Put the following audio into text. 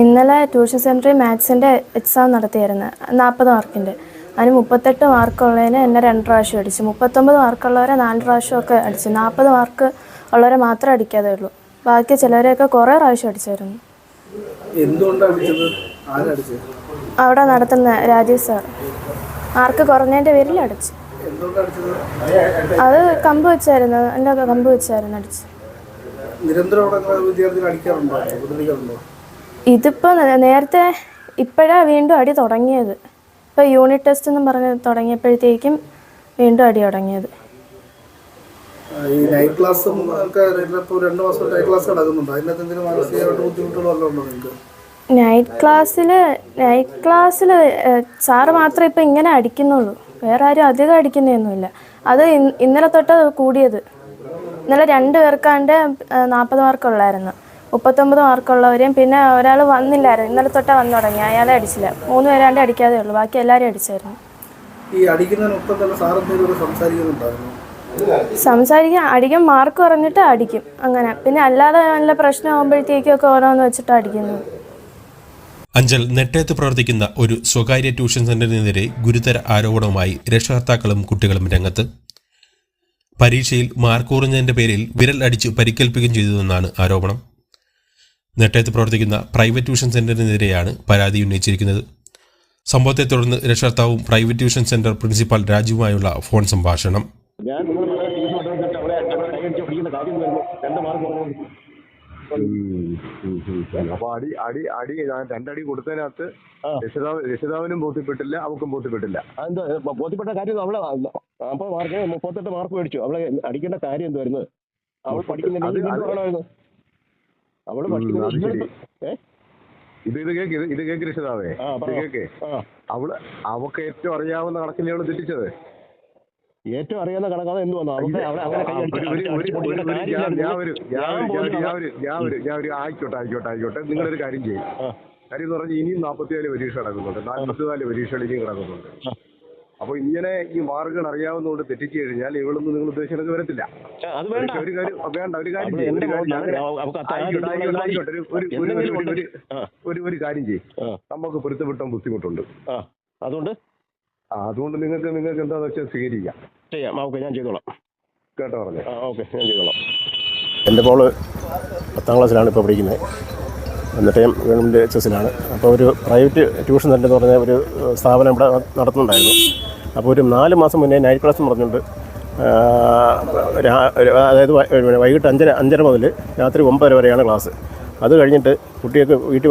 ഇന്നലെ ട്യൂഷൻ സെന്ററിൽ മാത്സിന്റെ എക്സാം നടത്തിയായിരുന്നു. നാൽപ്പത് മാർക്കിന്റെ അതിന് മുപ്പത്തെട്ട് മാർക്കുള്ളതിന് എന്നെ രണ്ട് പ്രാവശ്യം അടിച്ചു. മുപ്പത്തൊമ്പത് മാർക്കുള്ളവരെ നാല് പ്രാവശ്യമൊക്കെ അടിച്ചു. നാൽപ്പത് മാർക്ക് ഉള്ളവരെ മാത്രമേ അടിക്കാതെ ഉള്ളൂ. ബാക്കി ചിലവരെയൊക്കെ കുറേ പ്രാവശ്യം അടിച്ചായിരുന്നു. അവിടെ നടത്തുന്ന രാജീവ് സാർ. മാർക്ക് കുറഞ്ഞതിന്റെ പേരിൽ അടിച്ചു. അത് കമ്പ് വെച്ചായിരുന്നു. എന്റെ കമ്പ് വെച്ചായിരുന്നു അടിച്ചു നിരന്തരം അവിടെ അങ്ങനെ വിദ്യാർത്ഥികൾ അടിക്കാറുണ്ടോ? ഉപദ്രവിക്കാറുണ്ടോ? ഇതിപ്പോൾ നേരത്തെ ഇപ്പോഴാണ് വീണ്ടും അടി തുടങ്ങിയത്. ഇപ്പോൾ യൂണിറ്റ് ടെസ്റ്റ് എന്ന് പറഞ്ഞ് തുടങ്ങിയപ്പോഴത്തേക്കും വീണ്ടും അടി തുടങ്ങിയത്. ഈ നൈറ്റ് ക്ലാസ്സും ഒക്കെ ഇപ്പോൾ രണ്ട് മാസം നൈറ്റ് ക്ലാസ് നടക്കുന്നുണ്ട്? അതിനകത്ത് എന്തെങ്കിലും മാനസികമായിട്ട് ബുദ്ധിമുട്ടുകൾ വല്ലതും ഉണ്ടോ നിങ്ങൾക്ക് നൈറ്റ് ക്ലാസ്സിൽ നൈറ്റ് ക്ലാസ്സിൽ സാറ് മാത്രമേ ഇപ്പം ഇങ്ങനെ അടിക്കുന്നുള്ളൂ. വേറെ ആരും അധികം അടിക്കുന്നതൊന്നുമില്ല അത് ഇന്നലെ തൊട്ട് കൂടിയത്. ഇന്നലെ രണ്ട് പേർക്കാണ്ട് നാൽപ്പത് മാർക്കുള്ളായിരുന്നു. മുപ്പത്തൊമ്പത് മാർക്കുള്ളവരെയും പിന്നെ ഒരാൾ വന്നില്ലായിരുന്നു. ഇന്നലെ തൊട്ടാ വന്നു തുടങ്ങി. അയാളെ അടിച്ചില്ല. മൂന്ന് പേരാണ്ട് അടിക്കാതെ ഉള്ളൂ. ബാക്കി എല്ലാവരും അടിച്ചായിരുന്നു. ഈ അടിക്കുന്നതിനൊപ്പം തന്നെ സാർ എന്തെങ്കിലും സംസാരിക്കുന്നുണ്ടായിരുന്നു? സംസാരിക്കാൻ അടിക്കും മാർക്ക് കുറഞ്ഞിട്ട് അടിക്കും. അങ്ങനെ. പിന്നെ അല്ലാതെ നല്ല പ്രശ്നമാകുമ്പോഴത്തേക്കൊക്കെ ഓരോന്ന് വെച്ചിട്ട് അടിക്കുന്നു അഞ്ചൽ നെട്ടയത്ത് പ്രവർത്തിക്കുന്ന ഒരു സ്വകാര്യ ട്യൂഷൻ സെന്ററിനെതിരെ ഗുരുതര ആരോപണവുമായി രക്ഷകർത്താക്കളും കുട്ടികളും രംഗത്ത്. പരീക്ഷയിൽ മാർക്ക് കുറഞ്ഞതിന്റെ പേരിൽ വിരൽ അടിച്ച് പരിക്കേൽപ്പിക്കുകയും ചെയ്തതെന്നാണ് ആരോപണം. നെട്ടയത്ത് പ്രവർത്തിക്കുന്ന പ്രൈവറ്റ് ട്യൂഷൻ സെന്ററിനെതിരെയാണ് പരാതി ഉന്നയിച്ചിരിക്കുന്നത്. സംഭവത്തെ തുടർന്ന് രക്ഷകർത്താവും പ്രൈവറ്റ് ട്യൂഷൻ സെന്റർ പ്രിൻസിപ്പാൾ രാജുവുമായുള്ള ഫോൺ സംഭാഷണം. അപ്പൊ അടി അടി അടി ഞാൻ രണ്ടടി കൊടുത്തതിനകത്ത്. രക്ഷിതാവ് രക്ഷിതാവിനും ബോധ്യപ്പെട്ടില്ല അവക്കും ബോധ്യപ്പെട്ടില്ല. എന്താ ബോധ്യപ്പെട്ട കാര്യം അവളെ അപ്പൊ മാർക്ക് മുപ്പത്തെട്ട് മാർക്ക് മേടിച്ചു. അവളെ അടിക്കേണ്ട കാര്യം എന്തായിരുന്നു? അവൾ പഠിക്കുന്നില്ല ഏ? ഇത് ഇത് കേക്ക് ഇത് ഇത് കേക്ക് രക്ഷിതാവേ. ഇത് കേക്ക്. അവൾ അവക്ക് ഏറ്റവും അറിയാവുന്ന കണക്കിനെ അവൾ തെറ്റിച്ചത്. ഏറ്റവും അറിയാവുന്ന കണക്കാണ് എന്ത് വന്നു? ആയിക്കോട്ടെ ആയിക്കോട്ടെ ആയിക്കോട്ടെ. നിങ്ങളൊരു കാര്യം ചെയ്യും. കാര്യം എന്ന് പറഞ്ഞാൽ ഇനിയും നാൽപ്പത്തിനാല് പരീക്ഷ നടക്കുന്നുണ്ട്. നാൽപ്പത്തിനാല് പരീക്ഷകൾ ഇനിയും കിടക്കുന്നുണ്ട് ആ. അപ്പൊ ഇങ്ങനെ ഈ മാർഗങ്ങൾ അറിയാവുന്നതുകൊണ്ട് തെറ്റിച്ചു കഴിഞ്ഞാൽ ഇവളൊന്നും നിങ്ങൾ ഉദ്ദേശിക്കുന്നത് വരത്തില്ല. അത് വേണ്ട. ഒരു- കാര്യം വേണ്ട ഒരു കാര്യം എന്റെ ഒരു. ഒരു- കാര്യം ചെയ്യും. നമുക്ക് പൊരുത്തപ്പെട്ട ബുദ്ധിമുട്ടുണ്ട്. ആ. അതുകൊണ്ട്? ആ അതുകൊണ്ട് നിങ്ങൾക്ക് നിങ്ങൾക്ക് എന്താണെന്ന് വെച്ചാൽ സ്വീകരിക്കാം. ചെയ്യാം. ഓക്കെ ഞാൻ ചെയ്തോളാം. കേട്ടോ പറഞ്ഞു. ഓക്കെ ഞാൻ ചെയ്തോളാം. എന്റെ മോൾ പത്താം ക്ലാസ്സിലാണ് ഇപ്പോൾ പഠിക്കുന്നത്. എന്നിട്ട് ഗവൺമെന്റ് എച്ച് എസിലാണ് അപ്പോൾ ഒരു പ്രൈവറ്റ് ട്യൂഷൻ സെന്റർ എന്ന് പറഞ്ഞ ഒരു സ്ഥാപനം ഇവിടെ നടത്തുന്നുണ്ടായിരുന്നു. അപ്പോൾ ഒരു നാല് മാസം മുന്നേ നൈറ്റ് ക്ലാസ് പറഞ്ഞിട്ടുണ്ട് അതായത് വൈകിട്ട് അഞ്ചര അഞ്ചര മുതൽ രാത്രി ഒമ്പതര വരെയാണ് ക്ലാസ് അത് കഴിഞ്ഞിട്ട് കുട്ടികൾക്ക് വീട്ടിൽ